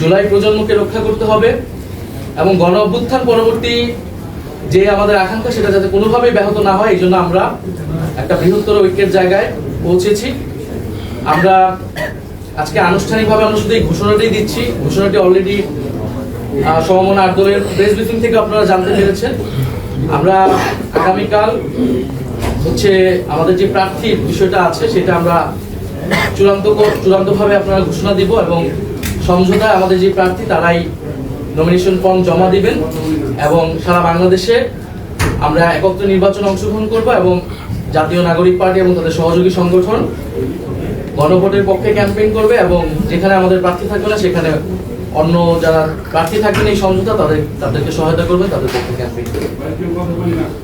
জুলাই প্রজন্মকে রক্ষা করতে হবে এবং গণ অভ্যুত্থান পরবর্তী যে আমাদের আকাঙ্ক্ষা সেটা যাতে কোনোভাবেই ব্যাহত না হয়, এই জন্য আমরা একটা বৃহত্তর ঐক্যের জায়গায় পৌঁছেছি। আমরা আজকে আনুষ্ঠানিকভাবে আমরা শুধু এই ঘোষণাটাই দিচ্ছি, ঘোষণাটি অলরেডি সমমনা আর্দলের প্রেস ব্রিফিং থেকে আপনারা জানতে পেরেছেন। আমরা আগামীকাল হচ্ছে আমাদের যে প্রার্থীর বিষয়টা আছে, সেটা আমরা চূড়ান্ত চূড়ান্তভাবে আপনারা ঘোষণা দিব এবং সমঝোতায় আমাদের যে প্রার্থী, তারাই নমিনেশন ফর্ম জমা দিবেন এবং সারা বাংলাদেশে আমরা একত্রে নির্বাচনে অংশগ্রহণ করব এবং জাতীয় নাগরিক পার্টি এবং তাদের সহযোগী সংগঠন গণভোটের পক্ষে ক্যাম্পেইন করবে এবং যেখানে আমাদের প্রার্থী থাকবে না, সেখানে অন্য যারা প্রার্থী থাকবেন এই সমঝোতা, তাদের তাদেরকে সহায়তা করবে, তাদের পক্ষে ক্যাম্পেইন করবে।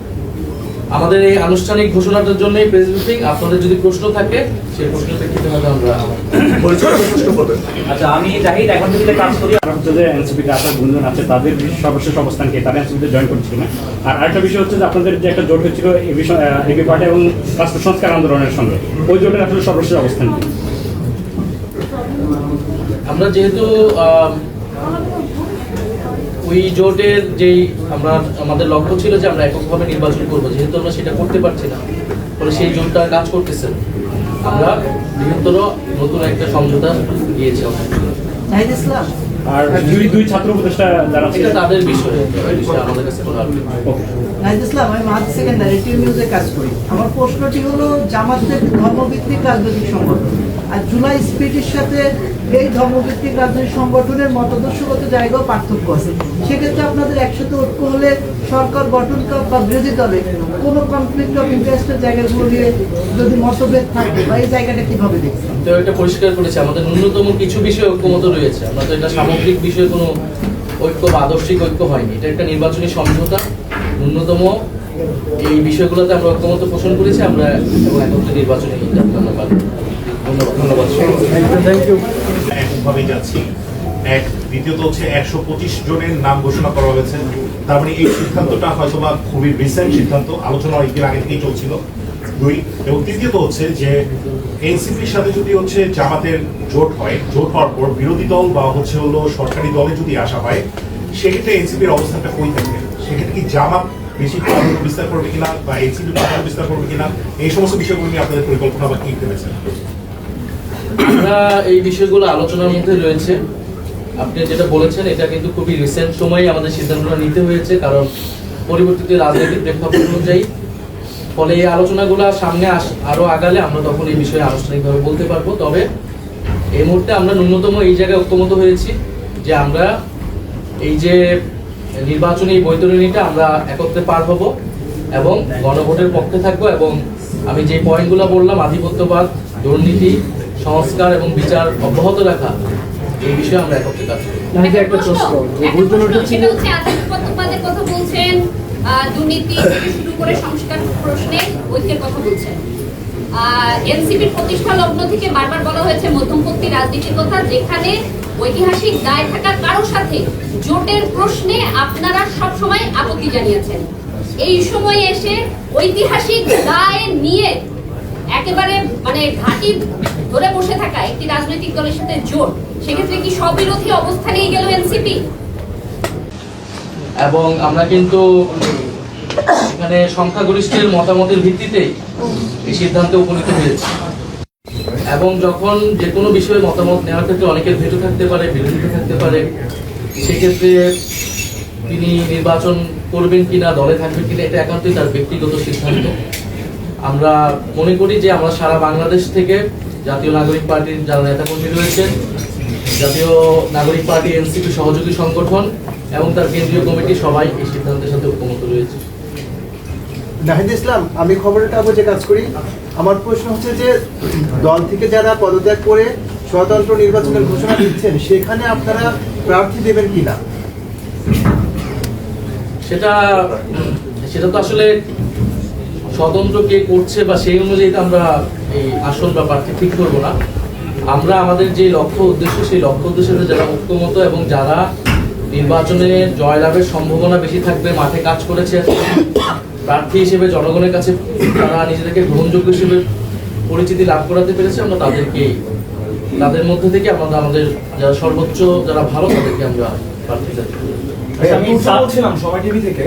আমাদের এই আনুষ্ঠানিক ঘোষণাটার জন্যই প্রেস ব্রিফিং আপনাদের যদি প্রশ্ন থাকে সেই প্রশ্নের প্রেক্ষিতে হয়তো আমরা আচ্ছা আমি জাহিদ এখন থেকে কাজ করি। হচ্ছে যে এনসিপিতে আপনার গুঞ্জন আছে তাদের সর্বশেষ অবস্থান কি? তারা এনসিপিতে জয়েন আর আরেকটা বিষয় হচ্ছে যে আপনাদের যে একটা জোট এই বিষয় এবি পার্টি এবং রাষ্ট্র সংস্কার আন্দোলনের সঙ্গে ওই জোটের আসলে সর্বশেষ অবস্থান কি? আমরা যেহেতু ওই জোটের যেই আমরা আমাদের লক্ষ্য ছিল যে আমরা এককভাবে নির্বাচন করব যেহেতু আমরা সেটা করতে পারছি না ফলে সেই জোটটা কাজ করতেছে। আমরা বৃহত্তর নতুন একটা সমঝোতা গিয়েছি আর দুই দুই ছাত্র উপদেষ্টা যারা এটা তাদের বিষয়ে আমাদের কাছে কোনো আপডেট নেই। ওকে জাহিদ ইসলাম আমি মাহাত সেকেন্ডারি টিম নিউজে কাজ করি। আমার প্রশ্নটি হলো জামাতের ধর্মভিত্তিক রাজনৈতিক সংগঠন। আর জুলাই স্পিরিটের সাথে এই ধর্মভিত্তিক রাজনৈতিক সংগঠনের মতাদর্শগত জায়গাও পার্থক্য আছে। সেক্ষেত্রে আপনাদের একসাথে ঐক্য হলে সরকার গঠন বা বিরোধী দলে কোনো কনফ্লিক্ট অফ ইন্টারেস্টের জায়গাগুলো নিয়ে যদি মতভেদ থাকে বা এই জায়গাটা কীভাবে দেখছেন? তো এটা পরিষ্কার করেছে। আমাদের ন্যূনতম কিছু বিষয়ে ঐক্যমত রয়েছে। আমরা তো এটা সামগ্রিক বিষয়ে কোনো ঐক্য বা আদর্শিক ঐক্য হয়নি। এটা একটা নির্বাচনী সমঝোতা। ন্যূনতম এই বিষয়গুলোতে আমরা ঐক্যমত পোষণ করেছি। আমরা এবং একত্রে নির্বাচনী আমরা ধন্যবাদ ধন্যবাদ। যাচ্ছি। এক দ্বিতীয়ত হচ্ছে একশো পঁচিশ জনের নাম ঘোষণা করা হয়েছে। তার মানে এই সিদ্ধান্তটা হয়তো বা খুবই রিসেন্ট সিদ্ধান্ত আলোচনা অনেকদিন আগে থেকেই চলছিল। দুই এবং তৃতীয়ত হচ্ছে যে এনসিপির সাথে যদি হচ্ছে জামাতের জোট হয় জোট হওয়ার পর বিরোধী দল বা হচ্ছে হলো সরকারি দলে যদি আসা হয় সেক্ষেত্রে এনসিপির অবস্থানটা কই থাকবে? সেক্ষেত্রে কি জামাত বেশি বিস্তার করবে কিনা বা এনসিপি বিস্তার করবে কিনা? এই সমস্ত বিষয়গুলো নিয়ে আপনাদের পরিকল্পনা বা কি ভেবেছেন? আমরা এই বিষয়গুলো আলোচনার মধ্যে রয়েছে। আপনি যেটা বলেছেন, এটা কিন্তু খুবই রিসেন্ট সময়ে আমাদের সিদ্ধান্তটা নিতে হয়েছে, কারণ পরিবর্তিত রাজনৈতিক প্রেক্ষাপট অনুযায়ী। ফলে এই আলোচনাগুলো সামনে আস আরও আগালে আমরা তখন এই বিষয়ে আনুষ্ঠানিকভাবে বলতে পারব। তবে এই মুহূর্তে আমরা ন্যূনতম এই জায়গায় ঐক্যমত হয়েছি যে আমরা এই যে নির্বাচনী বৈতরণীটা আমরা একত্রে পার হব এবং গণভোটের পক্ষে থাকব এবং আমি যে পয়েন্টগুলো বললাম, আধিপত্যবাদ, দুর্নীতি সংস্কার এবং বিচার অব্যাহত রাখা এই বিষয়ে আমরা একত্রে কাজ একটা প্রশ্ন। কথা বলছেন দুর্নীতি থেকে শুরু করে সংস্কার প্রশ্নে ঐক্যের কথা বলছেন। এনসিপির প্রতিষ্ঠা লগ্ন থেকে বারবার বলা হয়েছে মধ্যমপন্থী রাজনীতির কথা যেখানে ঐতিহাসিক দায় থাকা কারও সাথে জোটের প্রশ্নে আপনারা সব সময় আপত্তি জানিয়েছেন। এই সময় এসে ঐতিহাসিক দায় নিয়ে একেবারে মানে ঘাঁটি ধরে বসে থাকা একটি রাজনৈতিক দলের সাথে জোট, সেক্ষেত্রে কি স্ববিরোধী অবস্থানেই গেল এনসিপি এবং আমরা কিন্তু এখানে সংখ্যাগরিষ্ঠের মতামতের ভিত্তিতে এই সিদ্ধান্তে উপনীত হয়েছি। এবং যখন যে কোনো বিষয়ে মতামত নেওয়ার ক্ষেত্রে অনেকের ভেটো থাকতে পারে, বিরোধিতা থাকতে পারে, সেক্ষেত্রে তিনি নির্বাচন করবেন কিনা, দলে থাকবেন কিনা, এটা একান্তই তার ব্যক্তিগত সিদ্ধান্ত। আমরা মনে করি যে আমরা সারা বাংলাদেশ থেকে জাতীয় নাগরিক পার্টির যারা নেতাকর্মী রয়েছেন জাতীয় নাগরিক পার্টি এনসিপি সহযোগী সংগঠন এবং তার কেন্দ্রীয় কমিটি সবাই এই সিদ্ধান্তের সাথে ঐক্যমত রয়েছে। নাহিদ ইসলাম আমি খবরের কাগজে কাজ করি। আমার প্রশ্ন হচ্ছে যে দল থেকে যারা পদত্যাগ করে স্বতন্ত্র নির্বাচনের ঘোষণা দিচ্ছেন সেখানে আপনারা প্রার্থী দেবেন কিনা? সেটা সেটা তো আসলে স্বতন্ত্র কে করছে বা সেই অনুযায়ী আমরা এই আসন বা প্রার্থী ঠিক করব না। আমরা আমাদের যে লক্ষ্য উদ্দেশ্য, সেই লক্ষ্য উদ্দেশ্যে যারা ঐক্যমত এবং যারা নির্বাচনে জয়লাভের সম্ভাবনা বেশি থাকবে, মাঠে কাজ করেছে, প্রার্থী হিসেবে জনগণের কাছে তারা নিজেদেরকে গ্রহণযোগ্য হিসেবে পরিচিতি লাভ করাতে পেরেছে, আমরা তাদেরকেই তাদের মধ্যে থেকে আমরা আমাদের যারা সর্বোচ্চ, যারা ভালো, তাদেরকে আমরা প্রার্থী আমি সবাই টিভি থেকে।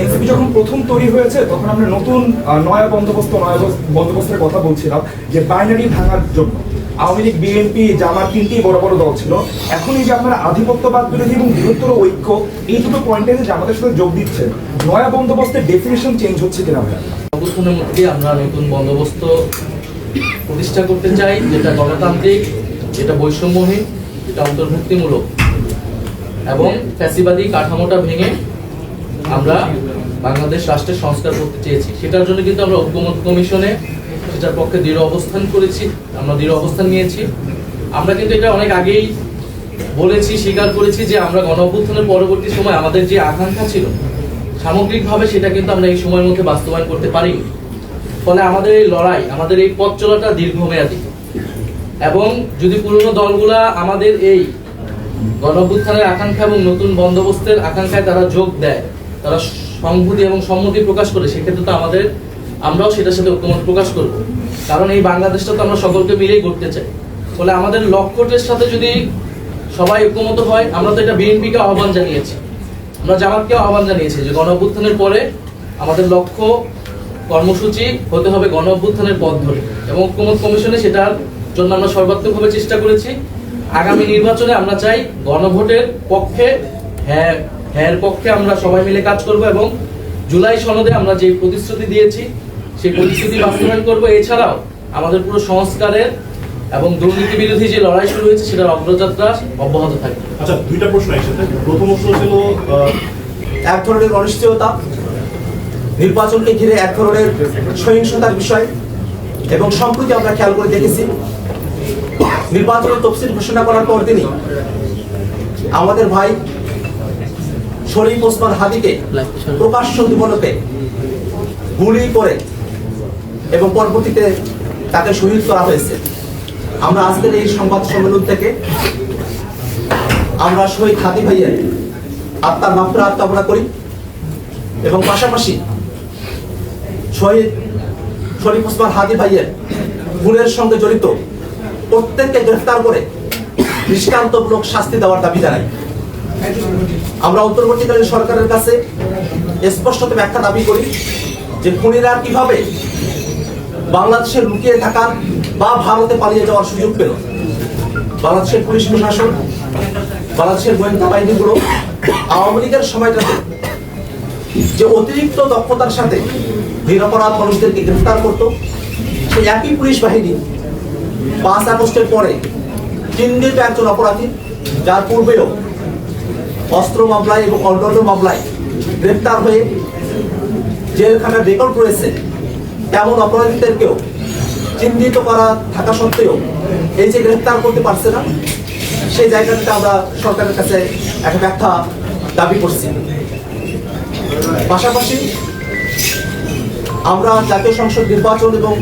এনসিপি যখন প্রথম তৈরি হয়েছে, তখন আমরা নতুন নয়া বন্দোবস্ত, নয়া বন্দোবস্তের কথা বলছিলাম যে বাইনারি ভাঙার জন্য। আওয়ামী লীগ বিএনপি জামার তিনটি বড় বড় দল ছিল। এখন এই যে আপনারা আধিপত্যবাদ, বিরোধী এবং বৃহত্তর ঐক্য, এই দুটো পয়েন্টে যে সাথে যোগ দিচ্ছে, নয়া বন্দোবস্তের ডেফিনেশন চেঞ্জ হচ্ছে কিনা অবস্থানের মধ্যে আমরা নতুন বন্দোবস্ত প্রতিষ্ঠা করতে চাই, যেটা গণতান্ত্রিক, যেটা বৈষম্যহীন, যেটা অন্তর্ভুক্তিমূলক। এবং ফ্যাসিবাদী কাঠামোটা ভেঙে আমরা বাংলাদেশ রাষ্ট্রের সংস্কার করতে চেয়েছি। সেটার জন্য কিন্তু আমরা ঐক্যমত কমিশনে সেটার পক্ষে দৃঢ় অবস্থান করেছি, আমরা দৃঢ় অবস্থান নিয়েছি। আমরা কিন্তু এটা অনেক আগেই বলেছি, স্বীকার করেছি যে আমরা গণ অভ্যুত্থানের পরবর্তী সময় আমাদের যে আকাঙ্ক্ষা ছিল, সামগ্রিকভাবে সেটা কিন্তু আমরা এই সময়ের মধ্যে বাস্তবায়ন করতে পারিনি। ফলে আমাদের এই লড়াই, আমাদের এই পথ চলাটা দীর্ঘমেয়াদী। এবং যদি পুরনো দলগুলা আমাদের এই গণঅভ্যুত্থানের আকাঙ্ক্ষা এবং নতুন বন্দোবস্তের আকাঙ্ক্ষায় তারা যোগ দেয়। তারা সংহতি এবং সম্মতি প্রকাশ করে। সেক্ষেত্রে তো আমাদের, আমরাও সেটার সাথে ঐক্যমত প্রকাশ করব। কারণ এই বাংলাদেশটা তো আমরা সকলকে মিলেই করতে চাই। ফলে আমাদের লক্ষ্যটের সাথে যদি সবাই ঐক্যমত হয়, আমরা তো এটা বিএনপিকে আহ্বান জানিয়েছি। আমরা জামাতকে আহ্বান জানিয়েছি যে গণ অভ্যুত্থানের পরে আমাদের লক্ষ্য কর্মসূচি হতে হবে গণ অভ্যুত্থানের পথ ধরে। এবং ঐক্যমত কমিশনে সেটার জন্য আমরা সর্বাত্মকভাবে চেষ্টা করেছি। আগামী নির্বাচনে আমরা চাই গণভোটের পক্ষে হ্যাঁ হ্যাঁ পক্ষে আমরা সবাই মিলে কাজ করব এবং জুলাই সনদে আমরা যে প্রতিশ্রুতি দিয়েছি সেই প্রতিশ্রুতি বাস্তবায়ন করব। এছাড়াও আমাদের পুরো সংস্কারের এবং দুর্নীতি বিরোধী যে লড়াই শুরু হয়েছে সেটার অগ্রযাত্রা অব্যাহত থাকবে। আচ্ছা দুইটা প্রশ্ন একসাথে। প্রথম প্রশ্ন ছিল আহ, এক ধরনের অনিশ্চয়তা নির্বাচনকে ঘিরে এক ধরনের সহিংসতার বিষয় এবং সম্প্রতি আমরা খেয়াল করে দেখেছি নির্বাচনের তফসিল ঘোষণা করার পর তিনি আমাদের ভাই শরীফ ওসমান হাদিকে প্রকাশ্য দিবনতে গুলি করে এবং পরবর্তীতে তাকে শহীদ করা হয়েছে। আমরা আজকের এই সংবাদ সম্মেলন থেকে আমরা শহীদ হাদি ভাইয়ের আত্মার মাফরাত কামনা করি এবং পাশাপাশি শহীদ শরীফ ওসমান হাদি ভাইয়ের খুনের সঙ্গে জড়িত প্রত্যেককে গ্রেফতার করে দৃষ্টান্তমূলক শাস্তি দেওয়ার দাবি জানাই। আমরা অন্তর্বর্তীকালীন সরকারের কাছে স্পষ্টত ব্যাখ্যা দাবি করি যে খুনিরা কীভাবে বাংলাদেশে লুকিয়ে থাকার বা ভারতে পালিয়ে যাওয়ার সুযোগ পেল। বাংলাদেশের পুলিশ প্রশাসন, বাংলাদেশের গোয়েন্দা বাহিনীগুলো আওয়ামী লীগের সময়টাতে যে অতিরিক্ত দক্ষতার সাথে নিরপরাধ মানুষদেরকে গ্রেফতার করত, সেই একই পুলিশ বাহিনী পাঁচ আগস্টের পরে চিহ্নিত একজন অপরাধী, যার পূর্বেও অস্ত্র মামলায় এবং অন্যান্য মামলায় গ্রেফতার হয়ে জেলখানার রেকর্ড রয়েছে তেমন অপরাধীদেরকেও চিহ্নিত করা থাকা সত্ত্বেও এই যে গ্রেপ্তার করতে পারছে না, সেই জায়গাটাতে আমরা সরকারের কাছে একটা ব্যাখ্যা দাবি করছি। পাশাপাশি আমরা জাতীয় সংসদ নির্বাচন এবং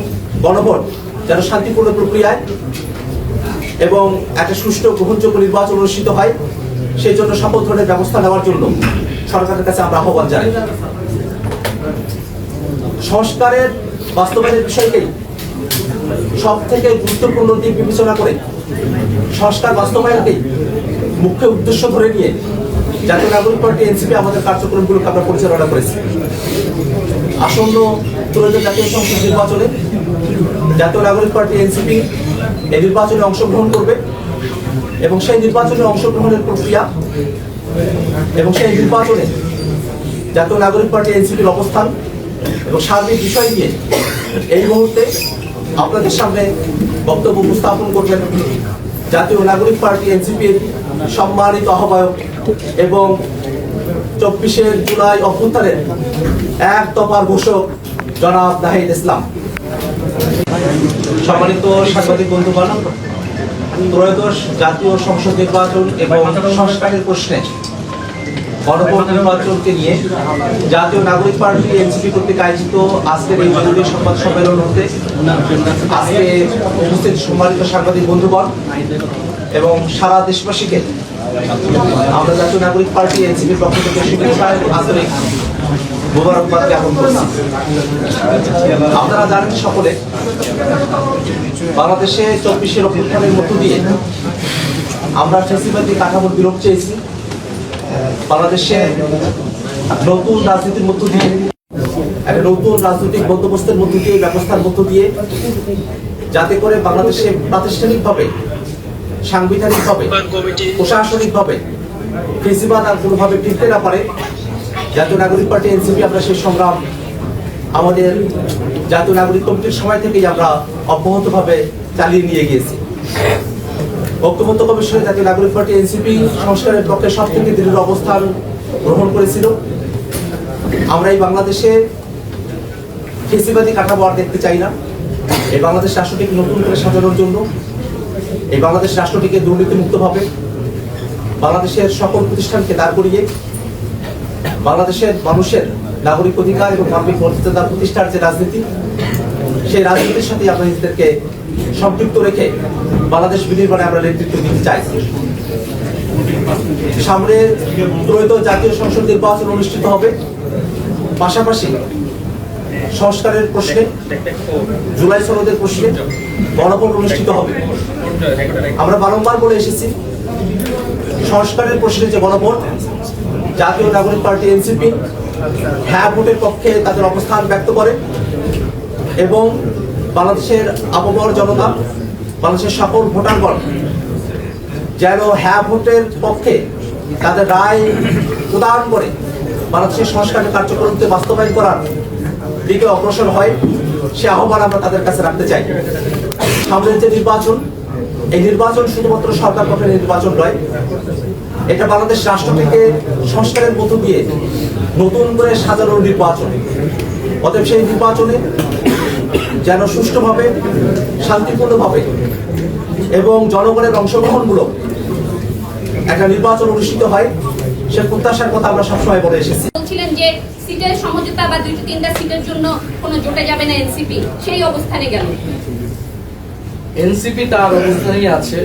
গণভোট যেন শান্তিপূর্ণ প্রক্রিয়ায় এবং একটা সুষ্ঠু গ্রহণযোগ্য নির্বাচন অনুষ্ঠিত হয়, সেই জন্য সকল ধরনের ব্যবস্থা নেওয়ার জন্য সরকারের কাছে আমরা আহ্বান জানাই। সংস্কারের বাস্তবায়নের বিষয়কেই সব থেকে গুরুত্বপূর্ণ দিক বিবেচনা করে সংস্কার বাস্তবায়নকেই মুখ্য উদ্দেশ্য ধরে নিয়ে জাতীয় নাগরিক পার্টি, এনসিপি আমাদের কার্যক্রমগুলোকে আমরা পরিচালনা করেছি। আসন্ন জাতীয় সংসদ নির্বাচনে জাতীয় নাগরিক পার্টি এনসিপি এই নির্বাচনে অংশগ্রহণ করবে এবং সেই নির্বাচনে অংশগ্রহণের প্রক্রিয়া এবং সেই নির্বাচনে জাতীয় নাগরিক পার্টি এনসিপির অবস্থান এবং সার্বিক বিষয় নিয়ে এই মুহূর্তে আপনাদের সামনে বক্তব্য উপস্থাপন করবেন জাতীয় নাগরিক পার্টি এনসিপির সম্মানিত আহ্বায়ক এবং চব্বিশে জুলাই অভ্যুত্থানের এক দফার ঘোষক জনাব নাহিদ ইসলাম। সম্মানিত সাংবাদিক বন্ধুগণ, ত্রয়োদশ জাতীয় সংসদ নির্বাচন এবং সংস্কারের প্রশ্নে গণভোট নির্বাচনকে নিয়ে জাতীয় নাগরিক পার্টি, এনসিপি কর্তৃক আয়োজিত আজকের এই জরুরি সংবাদ সম্মেলন হতে আজকে উপস্থিত সম্মানিত সাংবাদিক বন্ধুগণ এবং সারা দেশবাসীকে আমরা জাতীয় নাগরিক পার্টি, এনসিপির পক্ষ থেকে শুভেচ্ছা আন্তরিক মোবারকবাদ জ্ঞাপন করছি। আপনারা জানেন সকলে, বাংলাদেশে চব্বিশের অভ্যুত্থানের মধ্য দিয়ে আমরা ফেসিবাদী কাঠামোর বিলোপ চেয়েছি। বাংলাদেশে নতুন রাজনীতির মধ্য দিয়ে একটা নতুন রাজনৈতিক বন্দোবস্তের মধ্য দিয়ে, ব্যবস্থার মধ্য দিয়ে, যাতে করে বাংলাদেশে প্রাতিষ্ঠানিকভাবে, সাংবিধানিকভাবে, প্রশাসনিকভাবে ফেসিবাদ আর কোনোভাবে টিকতে না পারে জাতীয় নাগরিক পার্টি এনসিপি, আমরা সেই সংগ্রাম আমাদের জাতীয় নাগরিক কমিটির সময় থেকেই আমরা অব্যাহতভাবে চালিয়ে নিয়ে গিয়েছি। ঐক্যমত্য কমিশনের জাতীয় নাগরিক পার্টি এনসিপি সংস্কারের পক্ষে সব থেকে দৃঢ় অবস্থান গ্রহণ করেছিল। আমরা এই বাংলাদেশে ফেসিবাদী কাঠামো আর দেখতে চাই না। এই বাংলাদেশ রাষ্ট্রটিকে নতুন করে সাজানোর জন্য, এই বাংলাদেশ রাষ্ট্রটিকে দুর্নীতিমুক্তভাবে বাংলাদেশের সকল প্রতিষ্ঠানকে দাঁড় করিয়ে বাংলাদেশের মানুষের নাগরিক অধিকার এবং মানবিক মর্যাদা প্রতিষ্ঠার যে রাজনীতি, সেই রাজনীতির সাথে আমরা নিজেদেরকে সম্পৃক্ত রেখে বাংলাদেশ বিনির্মাণে আমরা নেতৃত্ব দিতে চাই। সামনে ত্রয়োদশ জাতীয় সংসদ নির্বাচন অনুষ্ঠিত হবে। পাশাপাশি সংস্কারের প্রশ্নে, জুলাই সনদের প্রশ্নে গণভোট অনুষ্ঠিত হবে। আমরা বারংবার বলে এসেছি, সংস্কারের প্রশ্নে যে গণভোট জাতীয় নাগরিক পার্টি এনসিপি হ্যাঁ ভোটের পক্ষে তাদের অবস্থান ব্যক্ত করে এবং বাংলাদেশের আবহাওয়ার জনতা, বাংলাদেশের সকল ভোটারগণ যেন হ্যাঁ ভোটের পক্ষে তাদের রায় প্রদান করে বাংলাদেশের সংস্কারের কার্যক্রমকে বাস্তবায়ন করার দিকে অগ্রসর হয়, সে আহ্বান আমরা তাদের কাছে রাখতে চাই। সামনের যে নির্বাচন, এই নির্বাচন শুধুমাত্র সরকার পক্ষের নির্বাচন নয় এটা বাংলাদেশ রাষ্ট্রটিকে সংস্কারের মতো দিয়ে নতুন করে সাজানোর নির্বাচন। অতএব সেই নির্বাচনে যেন সুষ্ঠুভাবে শান্তিপূর্ণভাবে এবং জনগণের অংশগ্রহণমূলক একটা নির্বাচন অনুষ্ঠিত হয় সে প্রত্যাশার কথা আমরা সবসময় বলে এসেছি। বলছিলেন যে সিটের সমঝোতা বা দুইটা তিনটা সিটের জন্য কোনো জোটে যাবে না এনসিপি। সেই অবস্থানে গেল। এনসিপি তার অবস্থানেই আছে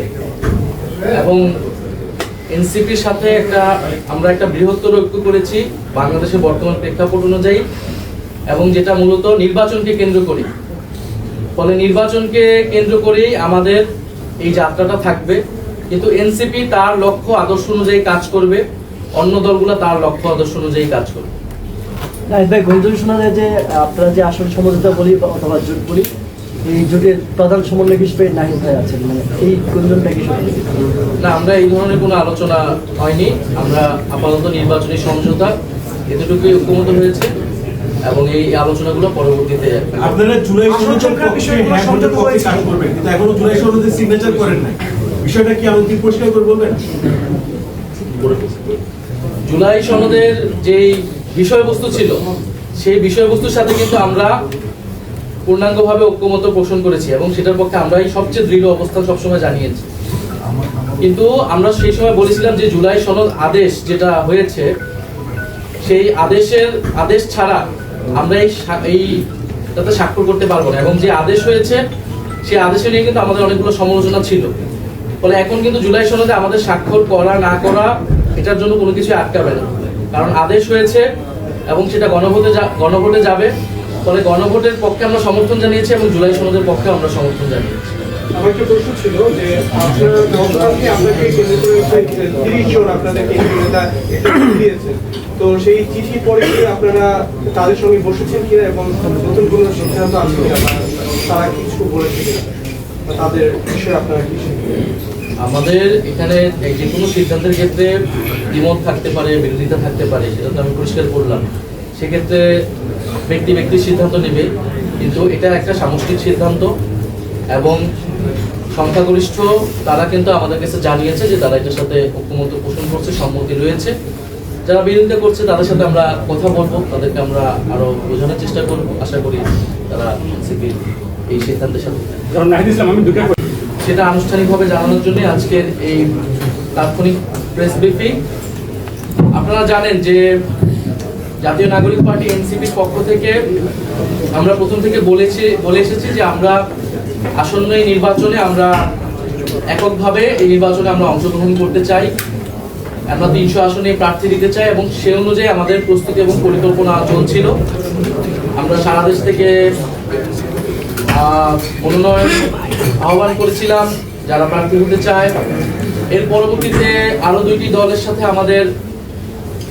এবং এনসিপির সাথে একটা, আমরা একটা বৃহত্তর ঐক্য করেছি, বাংলাদেশের বর্তমান প্রেক্ষাপট অনুযায়ী, এবং যেটা মূলত নির্বাচনকে কেন্দ্র করি ফলে নির্বাচনকে কেন্দ্র করেই আমাদের এই যাত্রাটা থাকবে। কিন্তু এনসিপি তার লক্ষ্য আদর্শ অনুযায়ী কাজ করবে, অন্য দলগুলো তার লক্ষ্য আদর্শ অনুযায়ী কাজ করবে। ভাই গুঞ্জন শোনা যায় যে, আপনারা যে আসল সমঝোতা বলি অথবা জোট বলি এই জোটের প্রধান সমন্বয় হিসেবে নাহিদ ভাই আছেন মানে এই গুঞ্জনটা কি না আমরা এই ধরনের কোনো আলোচনা হয়নি। আমরা আপাতত নির্বাচনী সমঝোতা এতটুকুই ঐক্যমত হয়েছে এবং এই আলোচনাগুলো পরবর্তীতে আপনারা জুলাই সনদের হ্যাঁ করবেন কিন্তু এখনও জুলাই সনদে সিগনেচার করেন নাই। বিষয়টা কি আমাকে পরিষ্কার করে বলবেন? জুলাই সনদের যেই বিষয়বস্তু ছিল সেই বিষয়বস্তুর সাথে কিন্তু আমরা পূর্ণাঙ্গভাবে ঐক্যমত পোষণ করেছি এবং সেটার পক্ষে আমরাই সবচেয়ে দৃঢ় অবস্থান সবসময় জানিয়েছি। কিন্তু আমরা সেই সময় বলেছিলাম যে জুলাই সনদ আদেশ যেটা হয়েছে, সেই আদেশের, আদেশ ছাড়া আমরা এই এই তাতে স্বাক্ষর করতে পারব না। এবং যে আদেশ হয়েছে, সেই আদেশে নিয়ে কিন্তু আমাদের অনেকগুলো সমালোচনা ছিল। ফলে এখন কিন্তু জুলাই সনদে আমাদের স্বাক্ষর করা, না করা, এটার জন্য কোনো কিছু আটকাবে না। কারণ আদেশ হয়েছে এবং সেটা গণভোটে গণভোটে যাবে। ফলে গণভোটের পক্ষে আমরা সমর্থন জানিয়েছি এবং জুলাই সনদের পক্ষে আমরা সমর্থন জানিয়েছি। আমার একটা প্রশ্ন ছিল যে আপনারা গতকালকে আপনাকে কেন্দ্র করে তিরিশ জন আপনাদেরকে নেতা একটা দিয়েছেন তো সেই চিঠি পরে কি আপনারা তাদের সঙ্গে বসেছেন কিনা এবং নতুন কোনো সিদ্ধান্ত তারা কিছু বলেছে বা তাদের বিষয়ে আপনারা কি আমাদের এখানে যে কোনো সিদ্ধান্তের ক্ষেত্রে দ্বিমত থাকতে পারে বিরোধিতা থাকতে পারে সেটা তো আমি পরিষ্কার করলাম সেক্ষেত্রে ব্যক্তি ব্যক্তি সিদ্ধান্ত নেবে কিন্তু এটা একটা সামষ্টিক সিদ্ধান্ত এবং সংখ্যাগরিষ্ঠ তারা কিন্তু আমাদের কাছে জানিয়েছে যে তারা এটার সাথে ঐক্যমত পোষণ করছে সম্মতি রয়েছে। যারা বিরোধিতা করছে তাদের সাথে আমরা কথা বলব তাদেরকে আমরা আরও বোঝানোর চেষ্টা করব। আশা করি তারা এই সিদ্ধান্তের সাথে সেটা আনুষ্ঠানিকভাবে জানানোর জন্য আজকের এই তাৎক্ষণিক প্রেস ব্রিফিং আপনারা জানেন যে জাতীয় নাগরিক পার্টি এনসিপির পক্ষ থেকে আমরা প্রথম থেকে বলেছি, বলে এসেছি যে আমরা আসন্ন এই নির্বাচনে আমরা এককভাবে এই নির্বাচনে আমরা অংশগ্রহণ করতে চাই। আমরা তিনশো আসনে প্রার্থী দিতে চাই এবং সে অনুযায়ী আমাদের প্রস্তুতি এবং পরিকল্পনা চলছিল। আমরা সারা দেশ থেকে মনোনয়ন আহ্বান করেছিলাম, যারা প্রার্থী হতে চায়। এর পরবর্তীতে আরও দুইটি দলের সাথে আমাদের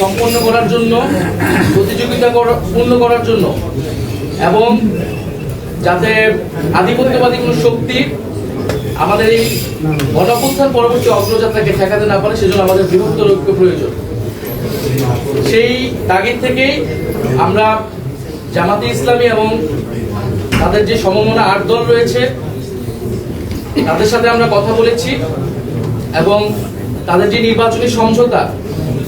সম্পন্ন করার জন্য, প্রতিযোগিতা পূর্ণ করার জন্য। এবং যাতে আধিপত্যবাদী কোনো শক্তি আমাদের এই গণঅভ্যুত্থান পরবর্তী অগ্রযাত্রাকে ঠেকাতে না পারে, সেজন্য আমাদের বৃহত্তর ঐক্য প্রয়োজন। সেই তাগিদ থেকেই আমরা জামাতে ইসলামী এবং তাদের যে সমমনা আট দল রয়েছে, তাদের সাথে আমরা কথা বলেছি এবং তাদের যে নির্বাচনী সমঝোতা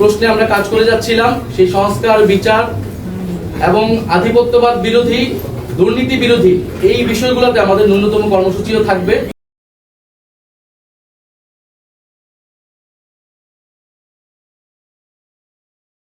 প্রশ্নে আমরা কাজ করে যাচ্ছিলাম, সেই সংস্কার, বিচার এবং আধিপত্যবাদ বিরোধী, দুর্নীতি বিরোধী, এই বিষয়গুলোতে আমাদের ন্যূনতম কর্মসূচিও থাকবে।